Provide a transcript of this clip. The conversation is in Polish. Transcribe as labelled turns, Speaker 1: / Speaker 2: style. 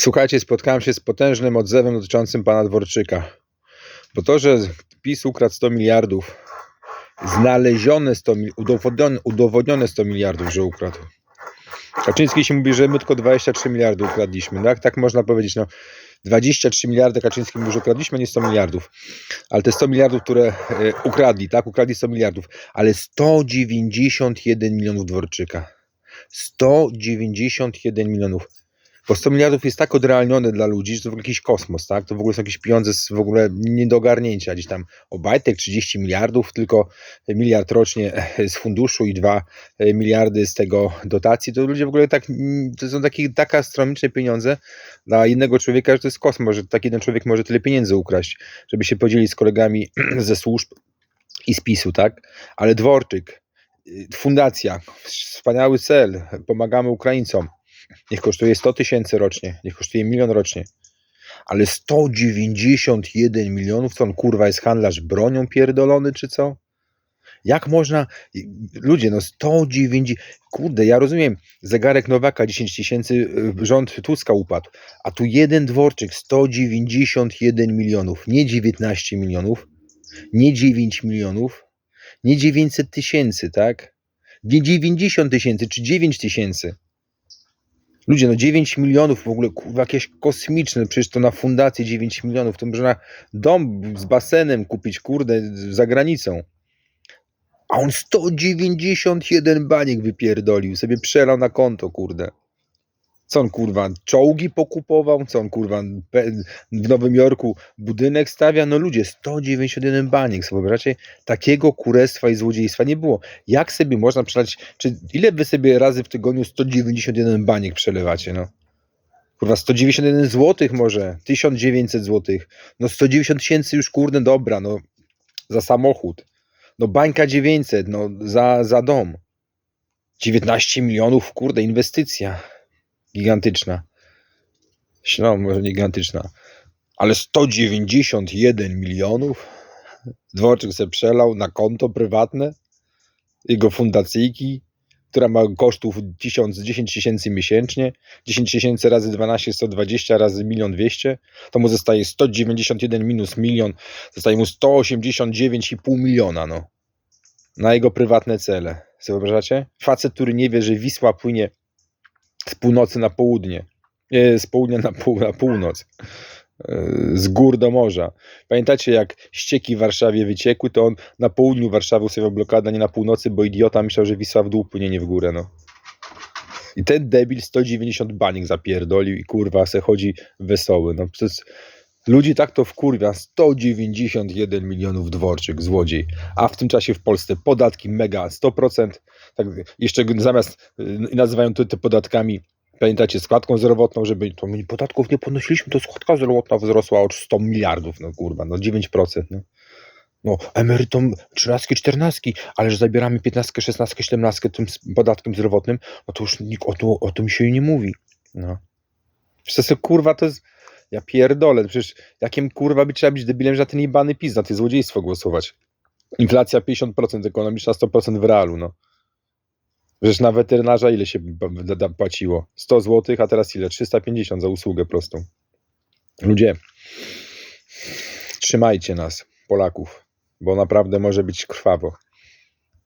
Speaker 1: Słuchajcie, spotkałem się z potężnym odzewem dotyczącym pana Dworczyka. Bo to, że PiS ukradł 100 miliardów, znalezione 100 mil- udowodnione, udowodnione 100 miliardów, że ukradł. Kaczyński się mówi, że my tylko 23 miliardy ukradliśmy. Tak, tak można powiedzieć. No, 23 miliardy Kaczyński mówi, że ukradliśmy, nie 100 miliardów. Ale te 100 miliardów, które e, ukradli, tak, ukradli 100 miliardów, ale 191 milionów Dworczyka. 191 milionów. Bo 100 miliardów jest tak odrealnione dla ludzi, że to w ogóle jakiś kosmos, tak? To w ogóle są jakieś pieniądze z w ogóle nie do ogarnięcia. Gdzieś tam Obajtek 30 miliardów, tylko miliard rocznie z funduszu i 2 miliardy z tego dotacji. To ludzie w ogóle tak, to są takie, tak astronomiczne pieniądze dla jednego człowieka, że to jest kosmos, że taki jeden człowiek może tyle pieniędzy ukraść, żeby się podzielić z kolegami ze służb i z PiSu, tak? Ale Dworczyk, y, fundacja, wspaniały cel, pomagamy Ukraińcom. Niech kosztuje 100 tysięcy rocznie, niech kosztuje milion rocznie. Ale 191 milionów, co on kurwa jest handlarz bronią pierdolony, czy co? Jak można, ludzie, no 190, kurde, ja rozumiem, zegarek Nowaka 10 tysięcy, y, rząd Tuska upadł, a tu jeden dworczyk 191 milionów, nie 19 milionów, nie 9 milionów, nie 900 tysięcy, tak? Nie 90 tysięcy, czy 9 tysięcy. Ludzie, no 9 milionów w ogóle, kurwa, jakieś kosmiczne, przecież to na fundację 9 milionów, to można dom z basenem kupić, kurde, za granicą. A on 191 baniek wypierdolił, sobie przelał na konto, kurde. Co on, kurwa, czołgi pokupował? Co on, kurwa, w Nowym Jorku budynek stawia? No ludzie, 191 baniek, sobie wyobraźcie? Takiego kurestwa i złodziejstwa nie było. Jak sobie można przelać, czy ile wy sobie razy w tygodniu 191 baniek przelewacie, no? Kurwa, 191 zł może, 1900 zł. No 190 tysięcy już, kurde, dobra, no, za samochód. No bańka 900, no, za, za dom. 19 milionów, kurde, inwestycja gigantyczna. No, może nie gigantyczna, ale 191 milionów Dworczyk se przelał na konto prywatne jego fundacyjki, która ma kosztów 1000, 10 tysięcy miesięcznie, 10 tysięcy razy 12, 120 razy milion 200, to mu zostaje 191 minus milion, zostaje mu 189,5 miliona, no. Na jego prywatne cele. Sobie wyobrażacie? Facet, który nie wie, że Wisła płynie z północy na południe, nie, z południa na, pół, na północ, e, z gór do morza. Pamiętacie, jak ścieki w Warszawie wyciekły, to on na południu Warszawy ustawiał blokadę, nie na północy, bo idiota myślał, że Wisła w dół płynie, nie w górę, no. I ten debil 190 banik zapierdolił i kurwa se chodzi wesoły. No przecież ludzi tak to wkurwia. 191 milionów dworczyk, złodziej. A w tym czasie w Polsce podatki mega 100%. Tak, jeszcze zamiast y, nazywają to podatkami, pamiętacie, składką zdrowotną, żeby to my podatków nie podnosiliśmy, to składka zdrowotna wzrosła o 100 miliardów, no kurwa, no 9%. No. No, emerytom 13, 14, ale że zabieramy 15, 16, 17 tym podatkiem zdrowotnym, no to już nikt o, to, o tym się nie mówi. No. Przecież kurwa to jest. Ja pierdolę, przecież jakim kurwa by trzeba być debilem, że na ten jebany PiS, na to złodziejstwo głosować. Inflacja 50% ekonomiczna, 100% w realu, no. Przecież na weterynarza ile się płaciło? 100 zł, a teraz ile? 350 za usługę prostą. Ludzie, trzymajcie nas, Polaków, bo naprawdę może być krwawo.